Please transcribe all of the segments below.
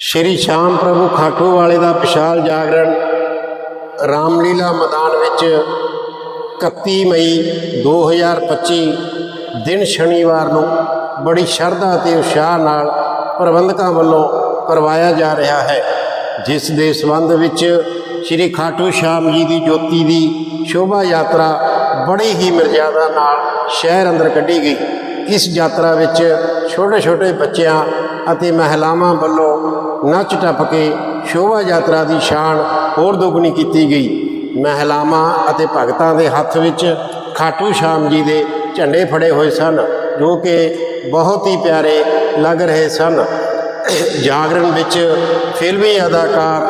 ਸ਼੍ਰੀ ਸ਼ਾਮ ਪ੍ਰਭੂ ਖਾਟੂ ਵਾਲੇ ਦਾ ਵਿਸ਼ਾਲ ਜਾਗਰਣ, ਰਾਮਲੀਲਾ ਮੈਦਾਨ ਵਿੱਚ 31 ਮਈ 2025 ਦਿਨ ਸ਼ਨੀਵਾਰ ਨੂੰ ਬੜੀ ਸ਼ਰਧਾ ਅਤੇ ਉਤਸ਼ਾਹ ਨਾਲ ਪ੍ਰਬੰਧਕਾਂ ਵੱਲੋਂ ਕਰਵਾਇਆ ਜਾ ਰਿਹਾ ਹੈ, ਜਿਸ ਦੇ ਸੰਬੰਧ ਵਿੱਚ ਸ਼੍ਰੀ ਖਾਟੂ ਸ਼ਾਮ ਜੀ ਦੀ ਜੋਤੀ ਦੀ ਸ਼ੋਭਾ ਯਾਤਰਾ ਬੜੀ ਹੀ ਮਰਜ਼ਾਦਾ ਨਾਲ ਸ਼ਹਿਰ ਅੰਦਰ ਕੱਢੀ ਗਈ। ਇਸ ਯਾਤਰਾ ਵਿੱਚ ਛੋਟੇ ਛੋਟੇ ਬੱਚਿਆਂ ਅਤੇ ਮਹਿਲਾਵਾਂ ਵੱਲੋਂ ਨੱਚ ਟੱਪ ਕੇ ਸ਼ੋਭਾ ਯਾਤਰਾ ਦੀ ਸ਼ਾਨ ਹੋਰ ਦੁੱਗਣੀ ਕੀਤੀ ਗਈ। ਮਹਿਲਾਵਾਂ ਅਤੇ ਭਗਤਾਂ ਦੇ ਹੱਥ ਵਿੱਚ ਖਾਟੂ ਸ਼ਾਮ ਜੀ ਦੇ ਝੰਡੇ ਫੜੇ ਹੋਏ ਸਨ, ਜੋ ਕਿ ਬਹੁਤ ਹੀ ਪਿਆਰੇ ਲੱਗ ਰਹੇ ਸਨ। ਜਾਗਰਣ ਵਿੱਚ ਫਿਲਮੀ ਅਦਾਕਾਰ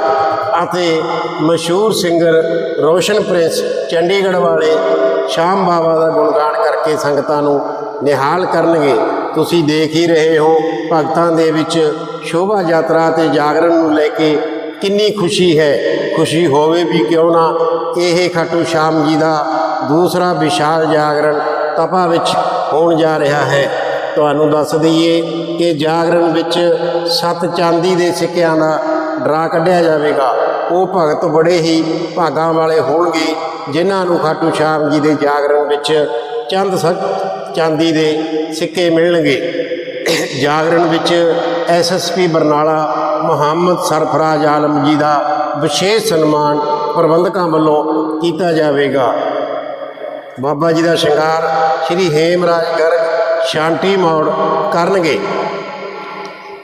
ਅਤੇ ਮਸ਼ਹੂਰ ਸਿੰਗਰ ਰੋਸ਼ਨ ਪ੍ਰਿੰਸ ਚੰਡੀਗੜ੍ਹ ਵਾਲੇ ਸ਼ਾਮ ਬਾਬਾ ਦਾ ਗੁਣਗਾਨ ਕਰਕੇ ਸੰਗਤਾਂ ਨੂੰ ਨਿਹਾਲ ਕਰਨਗੇ। ਤੁਸੀਂ ਦੇਖ ਹੀ ਰਹੇ ਹੋ ਭਗਤਾਂ ਦੇ ਵਿੱਚ ਸ਼ੋਭਾ ਯਾਤਰਾ ਤੇ ਜਾਗਰਣ ਨੂੰ ਲੈ ਕੇ ਕਿੰਨੀ ਖੁਸ਼ੀ ਹੈ। ਖੁਸ਼ੀ ਹੋਵੇ ਵੀ ਕਿਉਂ ਨਾ ਇਹ ਖਾਟੂ ਸ਼ਾਮ ਜੀ ਦਾ ਦੂਸਰਾ ਵਿਸ਼ਾਲ ਜਾਗਰਣ ਤਪਾ ਵਿੱਚ ਹੋਣ ਜਾ ਰਿਹਾ ਹੈ। ਤੁਹਾਨੂੰ ਦੱਸ ਦਈਏ ਕਿ ਜਾਗਰਣ ਵਿੱਚ ਸੱਤ ਚਾਂਦੀ ਦੇ ਸਿੱਕਿਆਂ ਦਾ ਡਰਾ ਕੱਢਿਆ ਜਾਵੇਗਾ। ਉਹ ਭਗਤ ਬੜੇ ਹੀ ਭਾਗਾਂ ਵਾਲੇ ਹੋਣਗੇ, ਜਿਨ੍ਹਾਂ ਨੂੰ ਖਾਟੂ ਸ਼ਾਮ ਜੀ ਦੇ ਜਾਗਰਣ ਵਿੱਚ ਚੰਦ ਸੱਤ ਚਾਂਦੀ ਦੇ ਸਿੱਕੇ ਮਿਲਣਗੇ। ਜਾਗਰਣ ਵਿੱਚ ਐਸਐਸਪੀ ਬਰਨਾਲਾ ਮੁਹੰਮਦ ਸਰਫਰਾਜ਼ ਆਲਮ ਜੀ ਦਾ ਵਿਸ਼ੇਸ਼ ਸਨਮਾਨ ਪ੍ਰਬੰਧਕਾਂ ਵੱਲੋਂ ਕੀਤਾ ਜਾਵੇਗਾ। ਬਾਬਾ ਜੀ ਦਾ ਸ਼ਿੰਗਾਰ ਸ਼੍ਰੀ ਹੇਮਰਾਜ ਗਰਗ ਸ਼ਾਂਤੀ ਮੌੜ ਕਰਨਗੇ।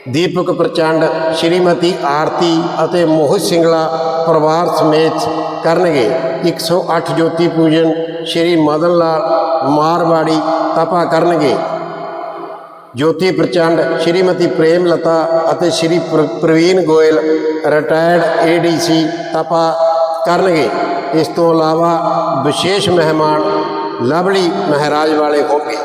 ਦੀਪਕ ਪ੍ਰਚੰਡ, ਸ਼੍ਰੀਮਤੀ ਆਰਤੀ ਅਤੇ ਮੋਹਿਤ ਸਿੰਗਲਾ ਪਰਿਵਾਰ ਸਮੇਤ ਕਰਨਗੇ। 108 ਜੋਤੀ ਪੂਜਨ ਸ਼੍ਰੀ ਮਦਨ ਲਾਲ ਮਾਰਵਾੜੀ ਤਪਾ ਕਰਨਗੇ। ਜੋਤੀ ਪ੍ਰਚੰਡ ਸ਼੍ਰੀਮਤੀ ਪ੍ਰੇਮ ਲਤਾ ਅਤੇ ਸ਼੍ਰੀ ਪ੍ਰ- ਪ੍ਰਵੀਨ ਗੋਇਲ ਰਿਟਾਇਰਡ ਏਡੀਸੀ ਤਪਾ ਕਰਨਗੇ। ਇਸ ਤੋਂ ਇਲਾਵਾ ਵਿਸ਼ੇਸ਼ ਮਹਿਮਾਨ ਲਵਲੀ ਮਹਾਰਾਜ ਵਾਲੇ ਹੋਣਗੇ।